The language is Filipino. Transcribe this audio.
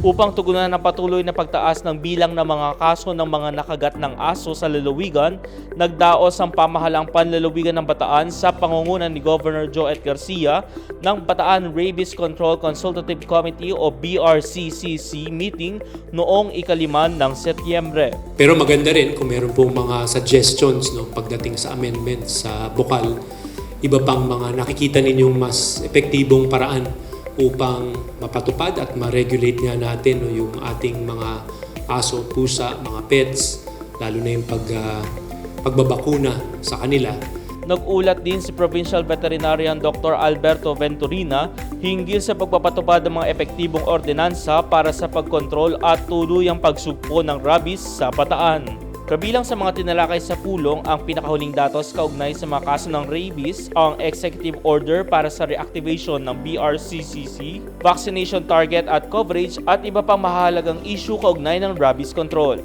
upang tugunan ang patuloy na pagtaas ng bilang ng mga kaso ng mga nakagat ng aso sa lalawigan, nagdaos ang pamahalang panlalawigan ng Bataan sa pangunguna ni Governor Joet Garcia ng Bataan Rabies Control Consultative Committee o BRCCC meeting noong ikaliman ng Setyembre. Pero maganda rin kung meron pong mga suggestions no, pagdating sa amendments sa bukal, iba pang mga nakikita ninyong mas epektibong paraan upang mapatupad at ma-regulate nga natin no, yung ating mga aso, pusa, mga pets, lalo na yung pag, ah, pagbabakuna sa kanila. Nag-ulat din si Provincial Veterinarian Dr. Alberto Venturina hinggil sa pagpapatupad ng mga epektibong ordinansa para sa pagkontrol at tuluyang pagsugpo ng rabies sa pataan. Kabilang sa mga tinalakay sa pulong ang pinakahuling datos kaugnay sa mga kaso ng rabies, ang executive order para sa reactivation ng BRCCC, vaccination target at coverage at iba pang mahalagang issue kaugnay ng rabies control.